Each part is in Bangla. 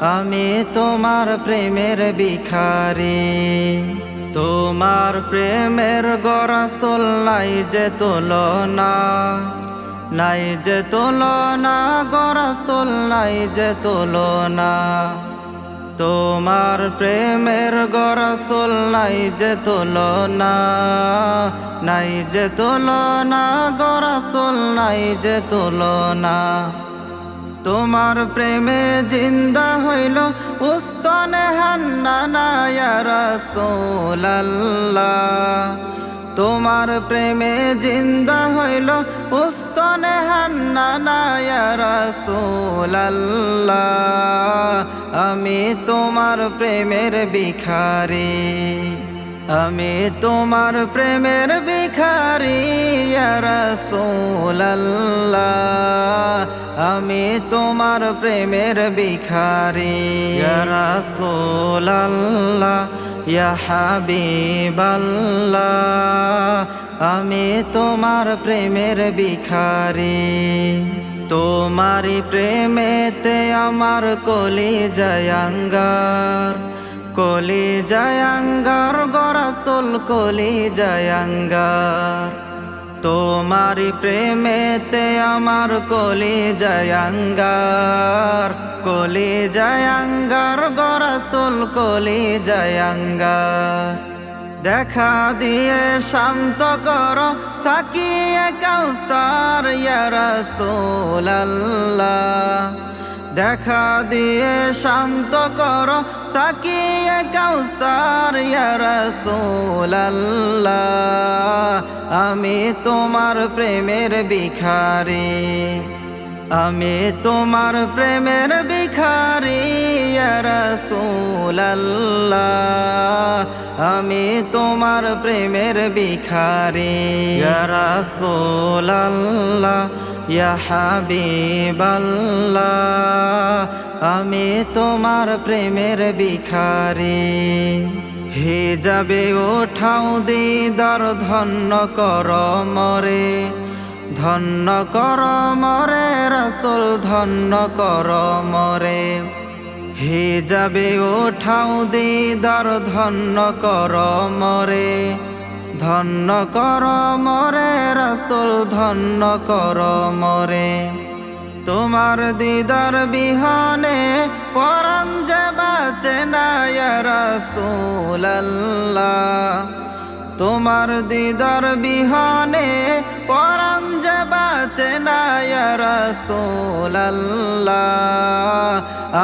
আমি তোমার প্রেমের ভিখারি। তোমার প্রেমের গরাসল নাই যে তুলনা। নাই যে তুলনা গরাসল নাই যে তুলনা। তোমার প্রেমের গরাসল নাই যে তুলনা। নাই যে তুলনা গরাসল নাই যে তুলনা। তোমার প্রেমে জিন্দা হইল উস্তনে হান্নানা রাসূলুল্লাহ। তোমার প্রেমে জিন্দা হইল উস্তনে হান্নানা রাসূলুল্লাহ। আমি তোমার প্রেমের ভিখারি। আমি তোমার প্রেমের ভিখারি রাসূলুল্লাহ। আমি তোমার প্রেমের ভিখারি রাসূলুল্লাহ, ইয়া হাবিবাল্লাহ। আমি তোমার প্রেমের ভিখারি তোমারি প্রেমেতে আমার কলি জয়াঙ্গার কলি জয়াঙ্গার গরাসুল কলি জয়াঙ্গার তোমার প্রেমেতে আমার কলি জয়াঙ্গার কলি জয়াঙ্গার গরাসুল কলি জয়াঙ্গার দেখা দিয়ে শান্ত কর, সাকিয়ে কাউসার, ইয়া রাসূলুল্লাহ। দেখা দিয়ে শান্ত কর সাকিয়ে কাউসার রাসূলুল্লাহ। আমি তোমার প্রেমের ভিখারি, আমি তোমার প্রেমের ভিখারি রাসূলুল্লাহ। আমি তোমার প্রেমের ভিখারি রাসূলুল্লাহ। ইয়া আমি তোমার প্রেমের ভিখারি। হে যাবে, ওঠাও দিদার, ধন্য কর মরে। ধন্য কর মরে, রসুল, ধন্য কর মরে। হে যাবে, ওঠাও দিদার, ধন্য কর মরে। ধন্য কর মরে, রসুল ধন্য কর মরে। তোমার দিদার বিহানে পরাণ যে বাঁচে না তোমার দিদার বিহানে পরাণ যে বাঁচে না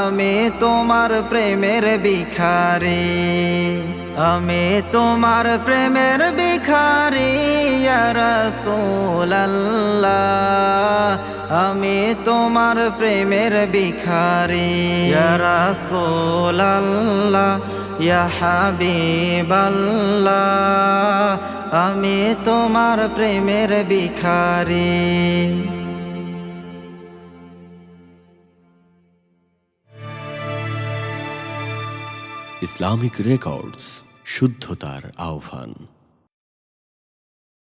আমি তোমার প্রেমের ভিখারি। আমি তোমার প্রেমের ভিখারি, ইয়া রাসূলুল্লাহ। আমি তোমার প্রেমের ভিখারি রাসূলুল্লাহ, ইয়া হাবিবাল্লাহ। আমি তোমার প্রেমের ভিখারি। Islamic records. শুদ্ধতার আহ্বান।